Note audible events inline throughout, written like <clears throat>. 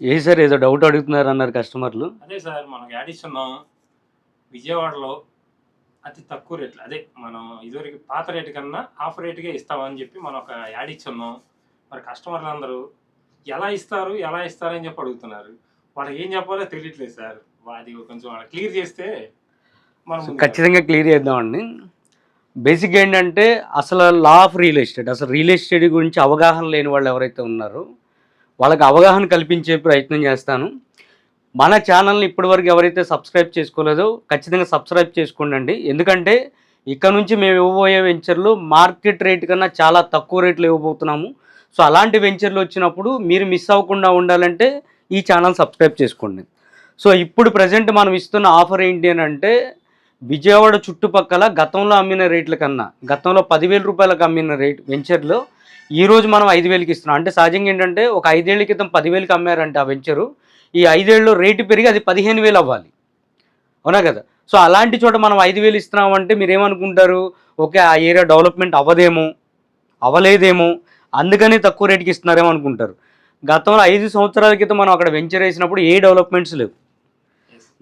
ఏ sir ఏదో doubt అడుగుతున్నారు అన్నారు కస్టమర్లు అదే సార్ మనం యాడ్ ఇస్తున్నాం విజయవాడలో అతి తక్కువ రేట్లు. అదే మనం ఇదివరకు పాత రేటు కన్నా ఆఫ్ రేటుకే ఇస్తామని చెప్పి మనం ఒక యాడ్ ఇచ్చున్నాం మరి కస్టమర్లు అందరూ ఎలా ఇస్తారు ఎలా ఇస్తారు అని చెప్పి అడుగుతున్నారు. వాళ్ళకి ఏం చెప్పాలో తెలియట్లేదు సార్. అది కొంచెం వాళ్ళకి క్లియర్ చేస్తే మనం ఖచ్చితంగా క్లియర్ చేద్దామండి బేసిక్ ఏంటంటే అసలు లా ఆఫ్ రియల్ ఎస్టేట్ అసలు రియల్ ఎస్టేట్ గురించి అవగాహన లేని వాళ్ళు ఎవరైతే ఉన్నారో వాళ్ళకి అవగాహన కల్పించే ప్రయత్నం చేస్తాను. మన ఛానల్ని ఇప్పటివరకు ఎవరైతే సబ్స్క్రైబ్ చేసుకోలేదో ఖచ్చితంగా సబ్స్క్రైబ్ చేసుకోండి ఎందుకంటే ఇక్కడ నుంచి మేము ఇవ్వబోయే వెంచర్లు మార్కెట్ రేట్ కన్నా చాలా తక్కువ రేట్లు ఇవ్వబోతున్నాము. సో అలాంటి వెంచర్లు వచ్చినప్పుడు మీరు మిస్ అవ్వకుండా ఉండాలంటే ఈ ఛానల్ సబ్స్క్రైబ్ చేసుకోండి. సో ఇప్పుడు ప్రజెంట్ మనం ఇస్తున్న ఆఫర్ ఏంటి అని అంటే విజయవాడ చుట్టుపక్కల గతంలో అమ్మిన రేట్ల కన్నా గతంలో పదివేల రూపాయలకు అమ్మిన రేట్ వెంచర్లో ఈరోజు మనం ఐదు వేలకి ఇస్తున్నాం. అంటే సహజంగా ఏంటంటే ఒక ఐదేళ్ళ క్రితం పదివేలకి అమ్మారంటే ఆ వెంచరు. ఈ ఐదేళ్ళు రేటు పెరిగి అది పదిహేను వేలు అవ్వాలి. అవునా కదా? సో అలాంటి చోట మనం ఐదు వేలు ఇస్తున్నాం అంటే మీరు ఏమనుకుంటారు ఓకే ఆ ఏరియా డెవలప్మెంట్ అవ్వదేమో అవ్వలేదేమో అందుకని తక్కువ రేటుకి ఇస్తున్నారేమో అనుకుంటారు. గతంలో ఐదు సంవత్సరాల క్రితం మనం అక్కడ వెంచర్ వేసినప్పుడు ఏ డెవలప్మెంట్స్ లేవు.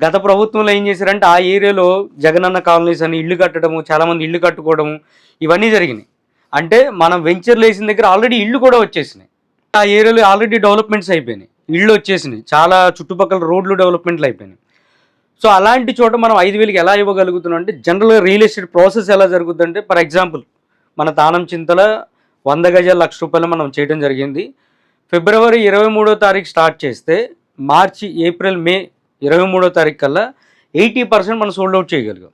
గత ప్రభుత్వంలో ఏం చేశారంటే ఆ ఏరియాలో జగనన్న కాలనీస్ అని ఇల్లు కట్టడము చాలామంది ఇల్లు కట్టుకోవడము ఇవన్నీ జరిగినాయి. అంటే మనం వెంచర్లు వేసిన దగ్గర ఆల్రెడీ ఇల్లు కూడా వచ్చేసినాయి. ఆ ఏరియాలో ఆల్రెడీ డెవలప్మెంట్స్ అయిపోయినాయి. ఇళ్ళు వచ్చేసినాయి. చాలా చుట్టుపక్కల రోడ్లు డెవలప్మెంట్లు అయిపోయినాయి. సో అలాంటి చోట మనం ఐదు వేలకి ఎలా ఇవ్వగలుగుతున్నాం అంటే జనరల్గా రియల్ ఎస్టేట్ ప్రాసెస్ ఎలా జరుగుతుందంటే ఫర్ ఎగ్జాంపుల్ మన తానం చింతల వంద గజాల లక్ష రూపాయలు మనం చేయడం జరిగింది. ఫిబ్రవరి ఇరవై మూడో తారీఖు స్టార్ట్ చేస్తే మార్చి ఏప్రిల్ మే ఇరవై మూడో తారీఖు కల్లా ఎయిటీ పర్సెంట్ మనం సోల్డ్ అవుట్ చేయగలిగాం.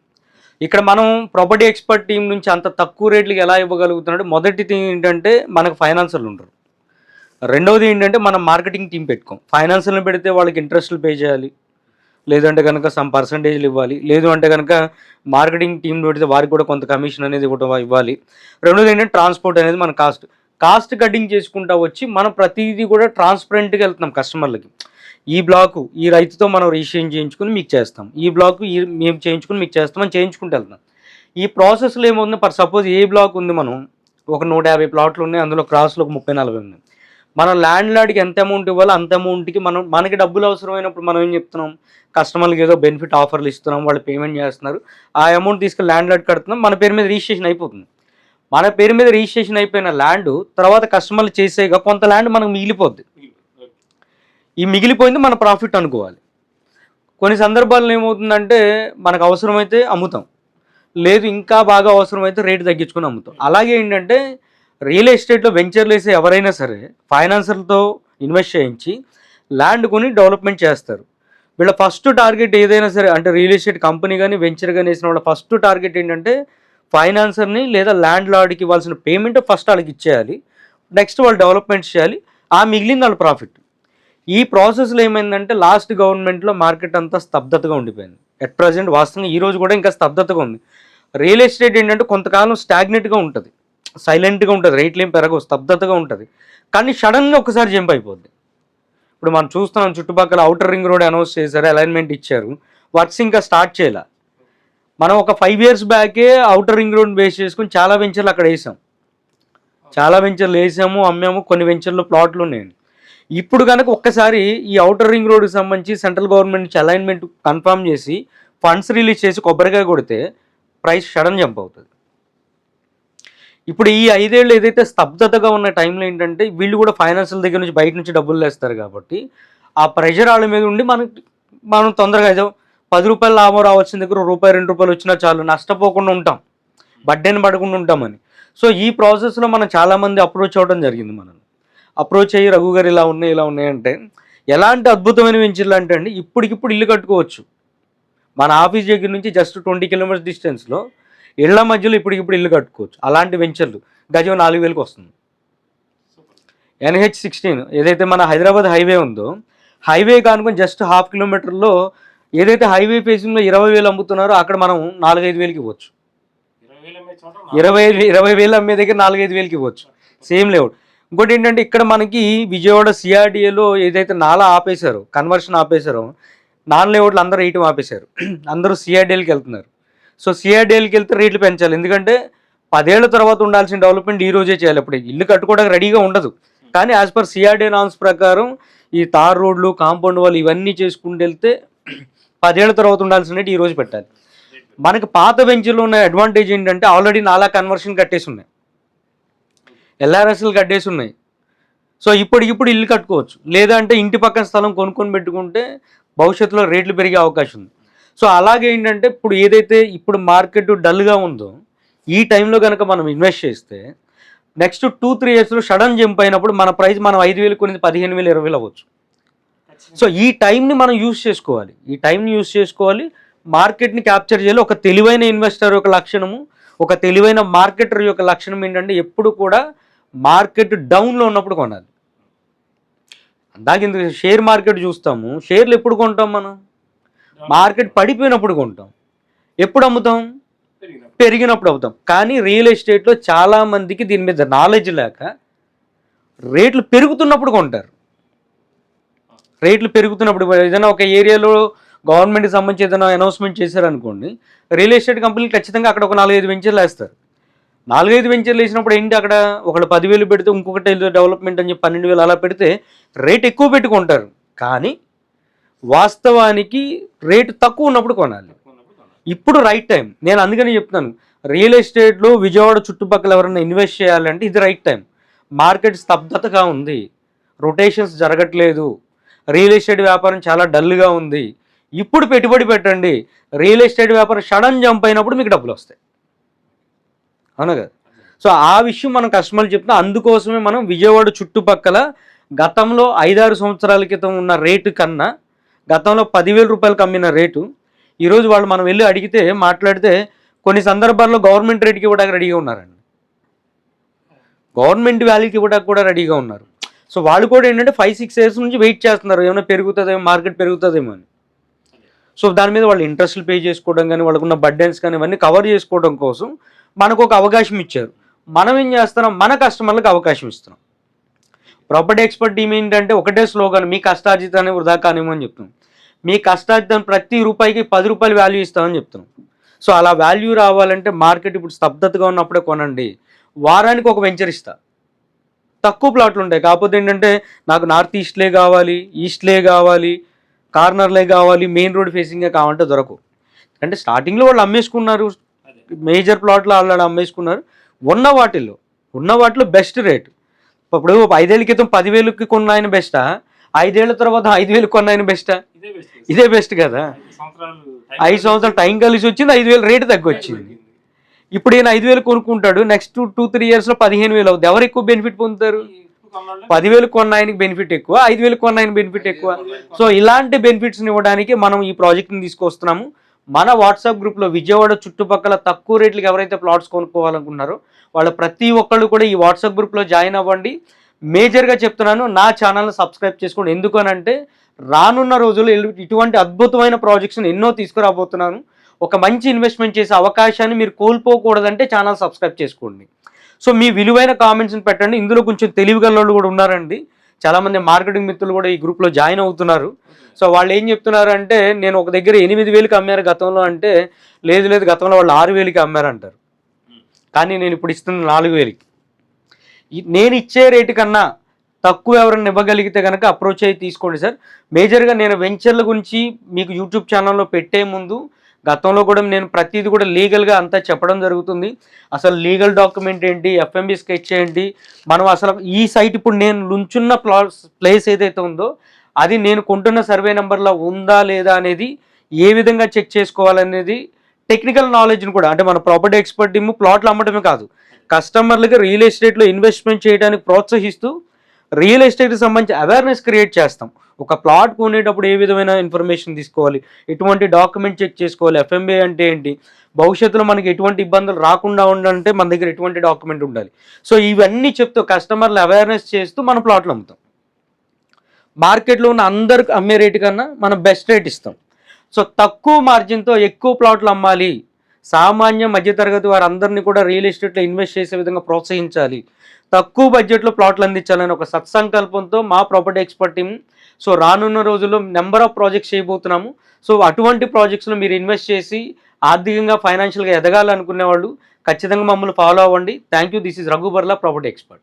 ఇక్కడ మనం ప్రాపర్టీ ఎక్స్పర్ట్ టీం నుంచి అంత తక్కువ రేట్లకి ఎలా ఇవ్వగలుగుతున్నాడు? మొదటి థింగ్ ఏంటంటే మనకు ఫైనాన్సర్లు ఉండరు. రెండవది ఏంటంటే మనం మార్కెటింగ్ టీం పెట్టుకోం. ఫైనాన్సర్లు పెడితే వాళ్ళకి ఇంట్రెస్ట్లు పే చేయాలి. లేదంటే కనుక సమ్ పర్సంటేజ్లు ఇవ్వాలి. లేదు అంటే కనుక మార్కెటింగ్ టీం పెడితే వారికి కూడా కొంత కమిషన్ అనేది ఇవ్వటం ఇవ్వాలి. రెండోది ఏంటంటే ట్రాన్స్పోర్ట్ అనేది మన కాస్ట్ కాస్ట్ కటింగ్ చేసుకుంటా వచ్చి మనం ప్రతిదీ కూడా ట్రాన్స్పరెంట్గా వెళ్తున్నాం కస్టమర్లకి ఈ బ్లాకు ఈ రైతుతో మనం రిజిస్ట్రేషన్ చేయించుకుని మీకు చేస్తాం. ఈ బ్లాక్ ఈ మేము చేయించుకుని మీకు చేస్తామని చేయించుకుంటూ వెళ్తాం. ఈ ప్రాసెస్లో ఏమవుతుంది ఫర్ సపోజ్ ఏ బ్లాక్ ఉంది మనం? ఒక నూట యాభై ప్లాట్లు ఉన్నాయి. అందులో క్రాస్లో ఒక ముప్పై నలభై ఉన్నాయి మనం ల్యాండ్ లాడ్కి ఎంత అమౌంట్ ఇవ్వాలో అంత అమౌంట్కి మనం మనకి డబ్బులు అవసరమైనప్పుడు మనం ఏం చెప్తున్నాం? కస్టమర్లకి ఏదో బెనిఫిట్ ఆఫర్లు ఇస్తున్నాం. వాళ్ళు పేమెంట్ చేస్తున్నారు. ఆ అమౌంట్ తీసుకుని ల్యాండ్ లాడ్ కడుతున్నాం. మన పేరు మీద రిజిస్ట్రేషన్ అయిపోతుంది. మన పేరు మీద రిజిస్ట్రేషన్ అయిపోయిన ల్యాండ్ తర్వాత కస్టమర్లు చేసేగా కొంత ల్యాండ్ మనకు మిగిలిపోద్ది. ఈ మిగిలిపోయింది మన ప్రాఫిట్ అనుకోవాలి. కొన్ని సందర్భాల్లో ఏమవుతుందంటే మనకు అవసరమైతే అమ్ముతాం. లేదు ఇంకా బాగా అవసరమైతే రేటు తగ్గించుకొని అమ్ముతాం. అలాగే ఏంటంటే రియల్ ఎస్టేట్లో వెంచర్లు వేసే ఎవరైనా సరే ఫైనాన్సర్లతో ఇన్వెస్ట్ చేయించి ల్యాండ్ కొని డెవలప్మెంట్ చేస్తారు. వీళ్ళ ఫస్ట్ టార్గెట్ ఏదైనా సరే అంటే రియల్ ఎస్టేట్ కంపెనీ కానీ వెంచర్ కానీ వేసిన వాళ్ళ ఫస్ట్ టార్గెట్ ఏంటంటే ఫైనాన్సర్ని లేదా ల్యాండ్ లార్డ్కి ఇవ్వాల్సిన పేమెంట్ ఫస్ట్ వాళ్ళకి ఇచ్చేయాలి. నెక్స్ట్ వాళ్ళు డెవలప్మెంట్ చేయాలి. ఆ మిగిలింది వాళ్ళ ప్రాఫిట్ ఈ ప్రాసెస్లో ఏమైందంటే లాస్ట్ గవర్నమెంట్లో మార్కెట్ అంతా స్తబ్దతగా ఉండిపోయింది. ఎట్ ప్రజెంట్ వాస్తవంగా ఈ రోజు కూడా ఇంకా స్తబ్దతగా ఉంది. రియల్ ఎస్టేట్ ఏంటంటే కొంతకాలం స్టాగ్నెట్గా ఉంటుంది. సైలెంట్గా ఉంటుంది. రేట్లు ఏం పెరగవు. స్తబ్దతగా ఉంటుంది. కానీ సడన్గా ఒకసారి జంప్ అయిపోద్ది. ఇప్పుడు మనం చూస్తున్నాం చుట్టుపక్కల అవుటర్ రింగ్ రోడ్ అనౌన్స్ చేశారు అలైన్మెంట్ ఇచ్చారు. వర్క్స్ ఇంకా స్టార్ట్ చేయాల. మనం ఒక ఫైవ్ ఇయర్స్ బ్యాకే అవుటర్ రింగ్ రోడ్ బేస్ చేసుకుని చాలా వెంచర్లు అక్కడ వేసాం. చాలా వెంచర్లు వేసాము అమ్మాము కొన్ని వెంచర్లు ప్లాట్లు ఉన్నాయండి ఇప్పుడు కనుక ఒక్కసారి ఈ అవుటర్ రింగ్ రోడ్కి సంబంధించి సెంట్రల్ గవర్నమెంట్ నుంచి అలైన్మెంట్ కన్ఫర్మ్ చేసి ఫండ్స్ రిలీజ్ చేసి కొబ్బరికాయ కొడితే ప్రైస్ సడన్ జంప్ అవుతుంది. ఇప్పుడు ఈ ఐదేళ్ళు ఏదైతే స్తబ్దతగా ఉన్న టైంలో ఏంటంటే వీళ్ళు కూడా ఫైనాన్షియల్ దగ్గర నుంచి బయట నుంచి డబ్బులు వేస్తారు కాబట్టి ఆ ప్రెషర్ వాళ్ళ మీద ఉండి మనం మనం తొందరగా ఏదో పది రూపాయలు లాభం రావాల్సిన దగ్గర రూపాయి రెండు రూపాయలు వచ్చినా చాలు నష్టపోకుండా ఉంటాం బడ్డెని పడకుండా ఉంటామని. సో ఈ ప్రాసెస్లో మనం చాలామంది అప్రోచ్ అవ్వడం జరిగింది మనం అప్రోచ్ అయ్యి రఘు గారు ఇలా ఉన్నాయి ఇలా ఉన్నాయంటే ఎలాంటి అద్భుతమైన వెంచర్లు అంటే అండి ఇప్పటికిప్పుడు ఇల్లు కట్టుకోవచ్చు. మన ఆఫీస్ దగ్గర నుంచి జస్ట్ ట్వంటీ కిలోమీటర్స్ డిస్టెన్స్లో ఇళ్ళ మధ్యలో ఇప్పటికిప్పుడు ఇల్లు కట్టుకోవచ్చు. అలాంటి వెంచర్లు గజం నాలుగు వేలకు వస్తుంది. ఎన్హెచ్ సిక్స్టీన్ ఏదైతే మన హైదరాబాద్ హైవే ఉందో హైవే కానుకొని జస్ట్ హాఫ్ కిలోమీటర్లో ఏదైతే హైవే ఫేసింగ్లో ఇరవై వేలు అమ్ముతున్నారో అక్కడ మనం నాలుగైదు వేలకి ఇవ్వచ్చు. ఇరవై ఇరవై వేలు అమ్మే దగ్గర నాలుగైదు వేలకి ఇవ్వచ్చు. Same layout. ఇంకోటి ఏంటంటే ఇక్కడ మనకి విజయవాడ సిఆర్డిఏలో ఏదైతే నాలా ఆపేశారో కన్వర్షన్ ఆపేశారో నాన్ లేఅవుట్లు అందరూ వేయటం ఆపేశారు. <clears throat> అందరూ సిఆర్డిఏలకి వెళ్తున్నారు. సో సిఆర్డిఏలకి వెళ్తే రేట్లు పెంచాలి. ఎందుకంటే పదేళ్ళ తర్వాత ఉండాల్సిన డెవలప్మెంట్ ఈ రోజే చేయాలి. ఇప్పుడు ఇల్లు కట్టుకోవడానికి రెడీగా ఉండదు. కానీ యాజ్ పర్ సిఆర్డిఏ నామ్స్ ప్రకారం ఈ తార్ రోడ్లు కాంపౌండ్ వాళ్ళు ఇవన్నీ చేసుకుంటూ వెళ్తే <clears throat> పదేళ్ళ తర్వాత ఉండాల్సినట్టు ఈ రోజు పెట్టాలి. మనకి పాత బెంచ్లో ఉన్న అడ్వాంటేజ్ ఏంటంటే ఆల్రెడీ నాలా కన్వర్షన్ కట్టేసి ఉన్నాయి. ఎల్ఆర్ఎస్లు కట్టేసి ఉన్నాయి. సో ఇప్పటికిప్పుడు ఇల్లు కట్టుకోవచ్చు. లేదంటే ఇంటి పక్కన స్థలం కొనుక్కొని పెట్టుకుంటే భవిష్యత్తులో రేట్లు పెరిగే అవకాశం ఉంది. సో అలాగే ఏంటంటే ఇప్పుడు ఏదైతే ఇప్పుడు మార్కెట్ డల్గా ఉందో ఈ టైంలో కనుక మనం ఇన్వెస్ట్ చేస్తే నెక్స్ట్ టూ త్రీ ఇయర్స్లో సడన్ జంప్ అయినప్పుడు మన ప్రైస్ మనం ఐదు వేలు కొనేది పదిహేను వేలు ఇరవై వేలు అవ్వచ్చు. సో ఈ టైంని మనం యూస్ చేసుకోవాలి. ఈ టైంని యూస్ చేసుకోవాలి. మార్కెట్ని క్యాప్చర్ చేయాలి. ఒక తెలివైన ఇన్వెస్టర్ యొక్క లక్షణము ఒక తెలివైన మార్కెటర్ యొక్క లక్షణం ఏంటంటే ఎప్పుడు కూడా మార్కెట్ డౌన్లో ఉన్నప్పుడు కొనాలి. అందాక షేర్ మార్కెట్ చూస్తాము. షేర్లు ఎప్పుడు కొంటాం మనం? మార్కెట్ పడిపోయినప్పుడు కొంటాం. ఎప్పుడు అమ్ముతాం? పెరిగినప్పుడు. అవుతాం కానీ రియల్ ఎస్టేట్లో చాలా మందికి దీని మీద నాలెడ్జ్ లేక రేట్లు పెరుగుతున్నప్పుడు కొంటారు. రేట్లు పెరుగుతున్నప్పుడు ఏదైనా ఒక ఏరియాలో గవర్నమెంట్కి సంబంధించి ఏదైనా అనౌన్స్మెంట్ చేశారనుకోండి రియల్ ఎస్టేట్ కంపెనీలు ఖచ్చితంగా అక్కడ ఒక నాలుగైదు వెంచర్లు వేస్తారు. నాలుగైదు వెంచర్లు వేసినప్పుడు ఏంటి అక్కడ ఒకళ్ళు పదివేలు పెడితే ఇంకొకటి డెవలప్మెంట్ అని చెప్పి పన్నెండు వేలు అలా పెడితే రేట్ ఎక్కువ పెట్టుకుంటారు. కానీ వాస్తవానికి రేటు తక్కువ ఉన్నప్పుడు కొనాలి. ఉన్నప్పుడు కొనాలి. ఇప్పుడు రైట్ టైం నేను అందుకని చెప్తున్నాను. రియల్ ఎస్టేట్లో విజయవాడ చుట్టుపక్కల ఎవరైనా ఇన్వెస్ట్ చేయాలంటే ఇది రైట్ టైం మార్కెట్ స్తబ్దతగా ఉంది. రొటేషన్స్ జరగట్లేదు. రియల్ ఎస్టేట్ వ్యాపారం చాలా డల్గా ఉంది. ఇప్పుడు పెట్టుబడి పెట్టండి. రియల్ ఎస్టేట్ వ్యాపారం సడన్ జంప్ అయినప్పుడు మీకు డబ్బులు వస్తాయి. అవునా కదా? సో ఆ విషయం మనం కస్టమర్లు చెప్తున్నా అందుకోసమే మనం విజయవాడ చుట్టుపక్కల గతంలో ఐదారు సంవత్సరాల క్రితం ఉన్న రేటు కన్నా గతంలో పదివేల రూపాయలకు అమ్మిన రేటు ఈరోజు వాళ్ళు మనం వెళ్ళి అడిగితే మాట్లాడితే కొన్ని సందర్భాల్లో గవర్నమెంట్ రేట్కి ఇవ్వడానికి రెడీగా ఉన్నారండి. గవర్నమెంట్ వాల్యూకి ఇవ్వడానికి కూడా రెడీగా ఉన్నారు. సో వాళ్ళు కూడా ఏంటంటే ఫైవ్ సిక్స్ ఇయర్స్ నుంచి వెయిట్ చేస్తున్నారు. ఏమైనా పెరుగుతుందేమో మార్కెట్ పెరుగుతుందేమో అని. సో దాని మీద వాళ్ళు ఇంట్రెస్ట్లు పే చేసుకోవడం కానీ వాళ్ళకున్న బడ్డెన్స్ కానీ ఇవన్నీ కవర్ చేసుకోవడం కోసం మనకు ఒక అవకాశం ఇచ్చారు. మనం ఏం చేస్తున్నాం? మన కస్టమర్లకు అవకాశం ఇస్తున్నాం. ప్రాపర్టీ ఎక్స్పర్ట్ టీమ్ ఏంటంటే ఒకటే స్లోగన్ మీ కష్టార్జితాన్ని వృధా కానివ్వమని చెప్తున్నాం. మీ కష్టార్జితం ప్రతి రూపాయికి పది రూపాయలు వాల్యూ ఇస్తామని చెప్తున్నాం. సో అలా వాల్యూ రావాలంటే మార్కెట్ ఇప్పుడు స్తబ్దతగా ఉన్నప్పుడే కొనండి. వారానికి ఒక వెంచర్ ఇస్తా. తక్కువ ప్లాట్లు ఉంటాయి. కాకపోతే ఏంటంటే నాకు నార్త్ ఈస్ట్లే కావాలి ఈస్ట్లే కావాలి కార్నర్లే కావాలి మెయిన్ రోడ్ ఫేసింగే కావాలంటే దొరకవు. అంటే స్టార్టింగ్లో వాళ్ళు అమ్మేసుకున్నారు మేజర్ ప్లాట్లు వాళ్ళు అమ్మేసుకున్నారు. ఉన్న వాటిల్లో ఉన్న వాటిలో బెస్ట్ రేట్. ఇప్పుడు ఐదేళ్ళ క్రితం పదివేలకి కొన్న ఆయన బెస్టా? ఐదేళ్ళ తర్వాత ఐదు వేలు కొన్న ఆయన బెస్టా? ఇదే బెస్ట్. ఇదే బెస్ట్ కదా. ఐదు సంవత్సరాలు టైం కలిసి వచ్చింది ఐదు వేలు రేటు తగ్గొచ్చింది. ఇప్పుడు ఈయన ఐదు వేలు కొనుక్కుంటాడు నెక్స్ట్ టూ త్రీ ఇయర్స్లో పదిహేను వేలు అవుతుంది ఎవరు ఎక్కువ బెనిఫిట్ పొందుతారు? పదివేలు కొన్న ఆయనకి బెనిఫిట్ ఎక్కువ ఐదు వేలు కొన్న ఆయన బెనిఫిట్ ఎక్కువ సో ఇలాంటి బెనిఫిట్స్ని ఇవ్వడానికి మనం ఈ ప్రాజెక్ట్ని తీసుకొస్తున్నాము. మన వాట్సాప్ గ్రూప్లో విజయవాడ చుట్టుపక్కల తక్కువ రేట్లకి ఎవరైతే ప్లాట్స్ కొనుక్కోవాలనుకున్నారో వాళ్ళు ప్రతి ఒక్కళ్ళు కూడా ఈ వాట్సాప్ గ్రూప్లో జాయిన్ అవ్వండి. మేజర్గా చెప్తున్నాను నా ఛానల్ని సబ్స్క్రైబ్ చేసుకోండి. ఎందుకనంటే రానున్న రోజుల్లో ఇటువంటి అద్భుతమైన ప్రాజెక్ట్స్ని ఎన్నో తీసుకురాబోతున్నాను. ఒక మంచి ఇన్వెస్ట్మెంట్ చేసే అవకాశాన్ని మీరు కోల్పోకూడదంటే ఛానల్ సబ్స్క్రైబ్ చేసుకోండి. సో మీ విలువైన కామెంట్స్ని పెట్టండి. ఇందులో కొంచెం తెలివిగల కూడా ఉన్నారండి. చాలామంది మార్కెటింగ్ మిత్రులు కూడా ఈ గ్రూప్లో జాయిన్ అవుతున్నారు. సో వాళ్ళు ఏం చెప్తున్నారు అంటే నేను ఒక దగ్గర ఎనిమిది వేలకి అమ్మారు గతంలో అంటే లేదు లేదు గతంలో వాళ్ళు ఆరు వేలకి అమ్మారు అంటారు. కానీ నేను ఇప్పుడు ఇస్తున్న నాలుగు వేలకి. నేను ఇచ్చే రేటు కన్నా తక్కువ ఎవరైనా ఇవ్వగలిగితే కనుక అప్రోచ్ అయ్యి తీసుకోండి సార్. మేజర్గా నేను వెంచర్ల గురించి మీకు యూట్యూబ్ ఛానల్లో పెట్టే ముందు గతంలో కూడా నేను ప్రతిదీ కూడా లీగల్గా అంతా చెప్పడం జరుగుతుంది. అసలు లీగల్ డాక్యుమెంట్ ఏంటి ఎఫ్ఎంబి స్కెచ్ ఏంటి మనం అసలు ఈ సైట్ ఇప్పుడు నేను నుంచున్న ప్లేస్ ఏదైతే ఉందో అది నేను కొంటున్న సర్వే నెంబర్లో ఉందా లేదా అనేది ఏ విధంగా చెక్ చేసుకోవాలనేది టెక్నికల్ నాలెడ్జ్ని కూడా అంటే మన ప్రాపర్టీ ఎక్స్పర్ట్ టీమ్ ప్లాట్లు అమ్మటమే కాదు కస్టమర్లకి రియల్ ఎస్టేట్లో ఇన్వెస్ట్మెంట్ చేయడానికి ప్రోత్సహిస్తూ రియల్ ఎస్టేట్కి సంబంధించి అవేర్నెస్ క్రియేట్ చేస్తాం. ఒక ప్లాట్ కొనేటప్పుడు ఏ విధమైన ఇన్ఫర్మేషన్ తీసుకోవాలి? ఎటువంటి డాక్యుమెంట్ చెక్ చేసుకోవాలి? ఎఫ్ఎంబే అంటే ఏంటి? భవిష్యత్తులో మనకి ఎటువంటి ఇబ్బందులు రాకుండా ఉండాలంటే మన దగ్గర ఎటువంటి డాక్యుమెంట్ ఉండాలి? సో ఇవన్నీ చెప్తూ కస్టమర్లు అవేర్నెస్ చేస్తూ మన ప్లాట్లు అమ్ముతాం. మార్కెట్లో ఉన్న అందరికి అమ్మే రేటు కన్నా మనం బెస్ట్ రేట్ ఇస్తాం. సో తక్కువ మార్జిన్తో ఎక్కువ ప్లాట్లు అమ్మాలి. సామాన్య మధ్యతరగతి వారందరినీ కూడా రియల్ ఎస్టేట్లో ఇన్వెస్ట్ చేసే విధంగా ప్రోత్సహించాలి. తక్కువ బడ్జెట్లో ప్లాట్లు అందించాలని ఒక సత్సంకల్పంతో మా ప్రాపర్టీ ఎక్స్పర్ట్ టీం సో రానున్న రోజుల్లో నెంబర్ ఆఫ్ ప్రాజెక్ట్స్ చేయబోతున్నాము. సో అటువంటి ప్రాజెక్ట్స్లో మీరు ఇన్వెస్ట్ చేసి ఆర్థికంగా ఫైనాన్షియల్గా ఎదగాలనుకునే వాళ్ళు ఖచ్చితంగా మమ్మల్ని ఫాలో అవ్వండి. Thank you. This is Raghubarla property expert.